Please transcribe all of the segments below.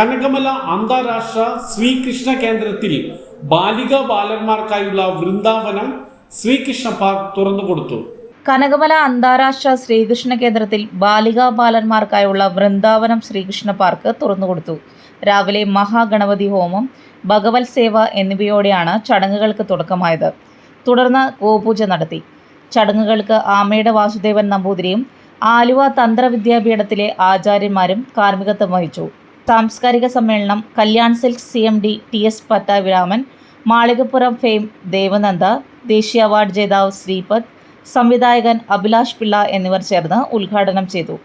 കനകമല അന്താരാഷ്ട്ര ശ്രീകൃഷ്ണ കേന്ദ്രത്തിൽ ബാലിക ബാലന്മാർക്കായുള്ള വൃന്ദാവനം ശ്രീകൃഷ്ണ പാർക്ക് തുറന്നു കൊടുത്തു. കനകമല അന്താരാഷ്ട്ര ശ്രീകൃഷ്ണ കേന്ദ്രത്തിൽ ബാലികാ ബാലന്മാർക്കായുള്ള വൃന്ദാവനം ശ്രീകൃഷ്ണ പാർക്ക് തുറന്നുകൊടുത്തു രാവിലെ മഹാഗണപതി ഹോമം ഭഗവത് സേവ എന്നിവയോടെയാണ് ചടങ്ങുകൾക്ക് തുടക്കമായത്. തുടർന്ന് ഗോപൂജ നടത്തി. ചടങ്ങുകൾക്ക് ആമയുടെ വാസുദേവൻ നമ്പൂതിരിയും ആലുവ തന്ത്രവിദ്യാപീഠത്തിലെ ആചാര്യന്മാരും കാർമ്മികത്വം വഹിച്ചു. സാംസ്കാരിക സമ്മേളനം Kalyan silk C M D T S Pattabhiraman Malikappuram fame Devananda ദേശീയ അവാർഡ് ജേതാവ് ശ്രീപദ് സംവിധായകൻ അഭിലാഷ് പിള്ള എന്നിവർ ചേർന്ന് ഉദ്ഘാടനം ചെയ്തു.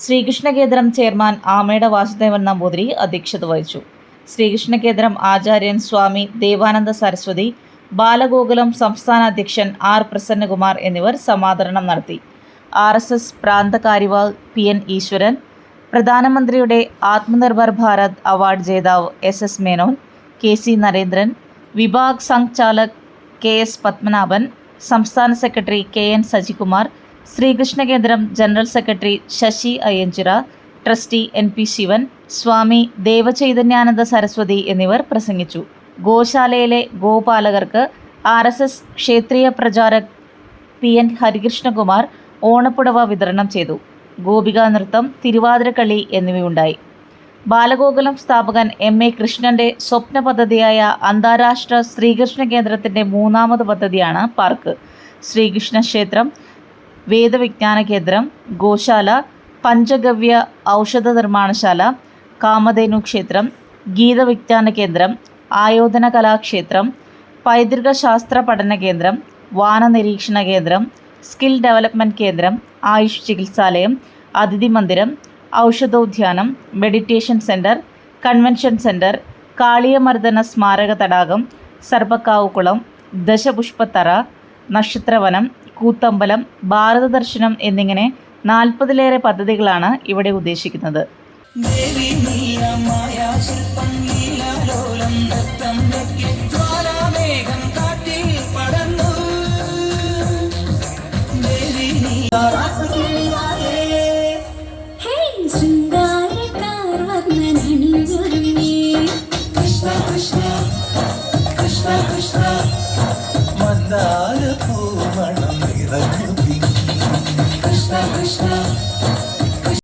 ശ്രീകൃഷ്ണ കേന്ദ്രം ചെയർമാൻ ആമയുടെ വാസുദേവൻ നമ്പൂതിരി അധ്യക്ഷത വഹിച്ചു. ശ്രീകൃഷ്ണ കേന്ദ്രം ആചാര്യൻ സ്വാമി ദേവാനന്ദ സരസ്വതി ബാലഗോകുലം സംസ്ഥാന അധ്യക്ഷൻ ആർ പ്രസന്നകുമാർ എന്നിവർ സമാദരണം നടത്തി. ആർ എസ് എസ് പ്രാന്ത കാര്യവാഹ് പി എൻ ഈശ്വരൻ പ്രധാനമന്ത്രിയുടെ ആത്മനിർഭർ ഭാരത് അവാർഡ് ജേതാവ് S S Menon K C Narendran വിഭാഗ് സംഘ് കെ എസ് പത്മനാഭൻ സംസ്ഥാന secretary K N Sajikumar Sreekrishna Kendram general secretary Sasi Ayyanchira trustee N P Sivan Swami Devachaitanyananda Saraswati എന്നിവർ പ്രസംഗിച്ചു. ഗോശാലയിലെ ഗോപാലകർക്ക് R S S ക്ഷേത്രീയ പ്രചാരക് പി എൻ ഹരികൃഷ്ണകുമാർ ഓണപ്പുടവ വിതരണം ചെയ്തു. ഗോപിക നൃത്തം തിരുവാതിരക്കളി എന്നിവയുണ്ടായി. ബാലഗോകുലം സ്ഥാപകൻ എം എ കൃഷ്ണന്റെ സ്വപ്ന പദ്ധതിയായ അന്താരാഷ്ട്ര ശ്രീകൃഷ്ണ കേന്ദ്രത്തിന്റെ മൂന്നാമത് പദ്ധതിയാണ് പാർക്ക്. ശ്രീകൃഷ്ണ ക്ഷേത്രം വേദവിജ്ഞാന കേന്ദ്രം ഗോശാല പഞ്ചഗവ്യ ഔഷധ നിർമ്മാണശാല കാമധേനു ക്ഷേത്രം ഗീതവിജ്ഞാന കേന്ദ്രം ആയോധന കലാക്ഷേത്രം പൈതൃക ശാസ്ത്ര പഠന കേന്ദ്രം വാന നിരീക്ഷണ കേന്ദ്രം സ്കിൽ ഡെവലപ്മെന്റ് കേന്ദ്രം ആയുഷ് ചികിത്സാലയം അതിഥി മന്ദിരം ഔഷധോദ്യാനം മെഡിറ്റേഷൻ സെന്റർ കൺവെൻഷൻ സെന്റർ കാളിയമർദ്ദന സ്മാരക തടാകം സർപ്പക്കാവുകുളം ദശപുഷ്പത്തറ നക്ഷത്രവനം കൂത്തമ്പലം ഭാരതദർശനം എന്നിങ്ങനെ നാൽപ്പതിലേറെ പദ്ധതികളാണ് ഇവിടെ ഉദ്ദേശിക്കുന്നത്. ശില്പം കൃഷ്ണ മന്ദാര പൂമണം നിറഞ്ഞു കൃഷ്ണ കൃഷ്ണ